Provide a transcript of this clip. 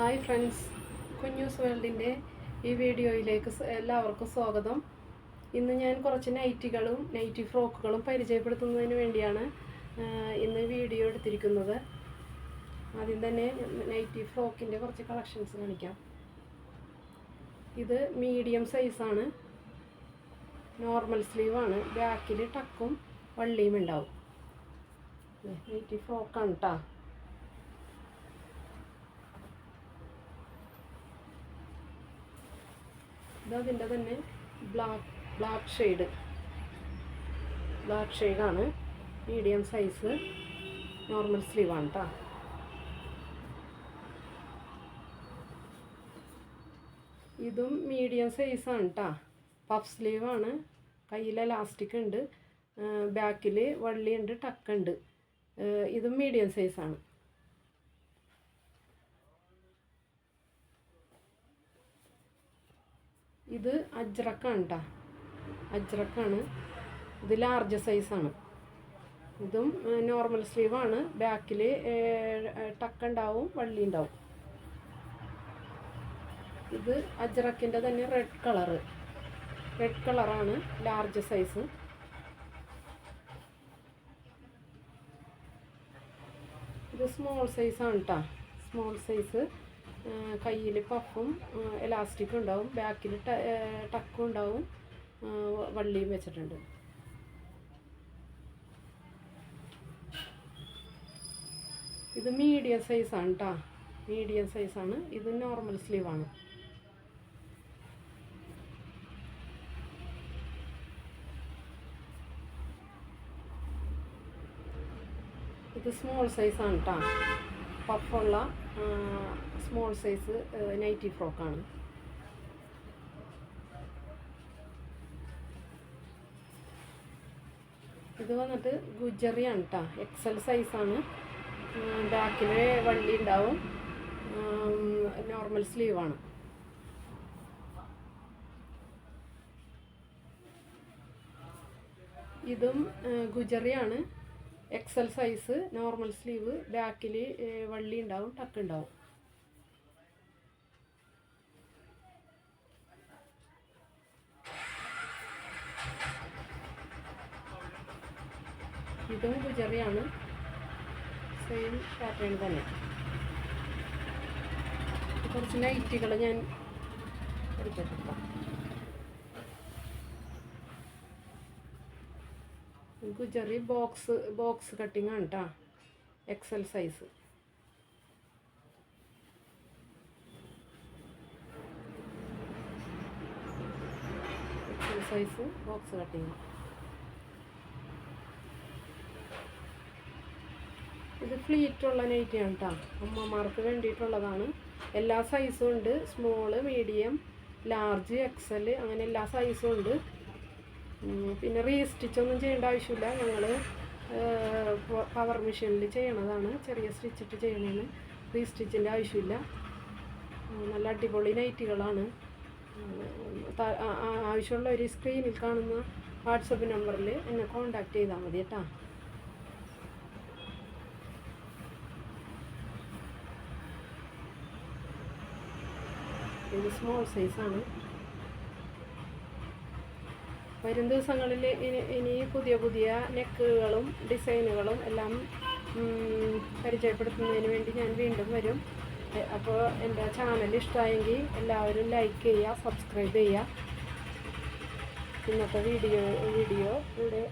Hi friends. കുഞ്ഞൂസ് വേൾഡിന്റെ ഈ വീഡിയോയിലേക്ക് എല്ലാവർക്കും സ്വാഗതം. ഇന്ന് ഞാൻ കുറച്ച് നൈറ്റികളും നൈറ്റി ഫ്രോക്കുകളും പരിചയപ്പെടുത്തുന്നതിന് വേണ്ടിയാണ് ഇന്ന് വീഡിയോ എടുത്തിരിക്കുന്നത്. ആദ്യം തന്നെ നൈറ്റി ഫ്രോക്കിന്റെ കുറച്ച് കളക്ഷൻസ് കാണിക്കാം. ഇത് മീഡിയം സൈസാണ്. നോർമൽ സ്ലീവാണ്. ബാക്കിൽ ടക്കും വള്ളിയും ഉണ്ടാവും നൈറ്റി ഫ്രോക്കാണ് കേട്ടോ ഇത് അതിന്റെ തന്നെ ബ്ലാക്ക് ബ്ലാക്ക് ഷെയ്ഡ് ബ്ലാക്ക് ഷെയ്ഡാണ് മീഡിയം സൈസ് നോർമൽ സ്ലീവാണ് കേട്ടോ ഇതും മീഡിയം സൈസാണ് കേട്ടോ പഫ് സ്ലീവാണ് കയ്യിൽ എലാസ്റ്റിക് ഉണ്ട്. ബാക്കിൽ വള്ളിയുണ്ട് ടക്കുണ്ട് ഇതും മീഡിയം സൈസാണ് ഇത് അജ്രക്കാണ്. കേട്ടോ അജ്രക്കാണ് ഇത് ലാർജ് സൈസാണ് ഇതും നോർമൽ സ്ലീവാണ് ബാക്കിൽ ടക്ക് ഉണ്ടാവും വള്ളി ഉണ്ടാവും ഇത് അജ്രക്കിന്റെ തന്നെ റെഡ് കളറ് റെഡ് കളറാണ് ലാർജ് സൈസ് ഇത് സ്മോൾ സൈസാണ് കേട്ടോ സ്മോൾ സൈസ് കയ്യിൽ പഫും എലാസ്റ്റിക്കും ഉണ്ടാവും. ബാക്കിൽ ടക്കും ഉണ്ടാവും. വള്ളിയും വെച്ചിട്ടുണ്ട്. ഇത് മീഡിയം സൈസാണ് കേട്ടോ മീഡിയം സൈസാണ് ഇത് നോർമൽ സ്ലീവാണ് ഇത് സ്മോൾ സൈസാണ് കേട്ടോ പഫുള്ള സ്മോൾ സൈസ് നൈറ്റി ഫ്രോക്കാണ് ഇത് വന്നിട്ട് ഗുജറിയാണ് കേട്ടോ എക്സൽ സൈസാണ് ബാക്കിൽ വള്ളി ഉണ്ടാവും നോർമൽ സ്ലീവാണ് ഇതും ഗുജറിയാണ് എക്സൽ സൈസ് നോർമൽ സ്ലീവ് ബാക്കിൽ വള്ളി ഉണ്ടാവും ടക്ക് ഉണ്ടാവും. ഇതും ഗുജറിയാണ് സെയിം പാറ്റേൺ തന്നെ. കുറച്ച് നൈറ്റികൾ ഞാൻ എടുത്തിട്ടുണ്ട്. ഗുജറി ബോക്സ് ബോക്സ് കട്ടിങ് ആണ് കേട്ടോ XL size size box cutting ഇത് ഫ്ലീറ്റുള്ള നൈറ്റിയാണ് കേട്ടോ അമ്മമാർക്ക് വേണ്ടിയിട്ടുള്ളതാണ്. എല്ലാ സൈസും ഉണ്ട്. സ്മോൾ മീഡിയം ലാർജ് എക്സൽ അങ്ങനെ എല്ലാ സൈസും ഉണ്ട്. പിന്നെ റീസ്റ്റിച്ച് ഒന്നും ചെയ്യേണ്ട ആവശ്യമില്ല. ഞങ്ങൾ പവർ മെഷീനിൽ ചെയ്യണതാണ്. ചെറിയ സ്റ്റിച്ചിട്ട് ചെയ്യണതാണ് റീസ്റ്റിച്ചിന്റെ ആവശ്യമില്ല. നല്ല അടിപൊളി നൈറ്റികളാണ്. ആവശ്യമുള്ള ഒരു സ്ക്രീനിൽ കാണുന്ന വാട്സപ്പ് നമ്പറിൽ എന്നെ കോണ്ടാക്ട് ചെയ്താൽ മതി കേട്ടോ. ഇത് സ്മോൾ സൈസാണ് വരും ദിവസങ്ങളിൽ ഇനി പുതിയ പുതിയ നെക്കുകളും ഡിസൈനുകളും എല്ലാം പരിചയപ്പെടുത്തുന്നതിന് വേണ്ടി ഞാൻ വീണ്ടും വരും. അപ്പോൾ എന്റെ ചാനൽ ഇഷ്ടമായെങ്കിൽ എല്ലാവരും ലൈക്ക് ചെയ്യുക സബ്സ്ക്രൈബ് ചെയ്യുക. ഇന്നത്തെ വീഡിയോ വീഡിയോ ഇവിടെ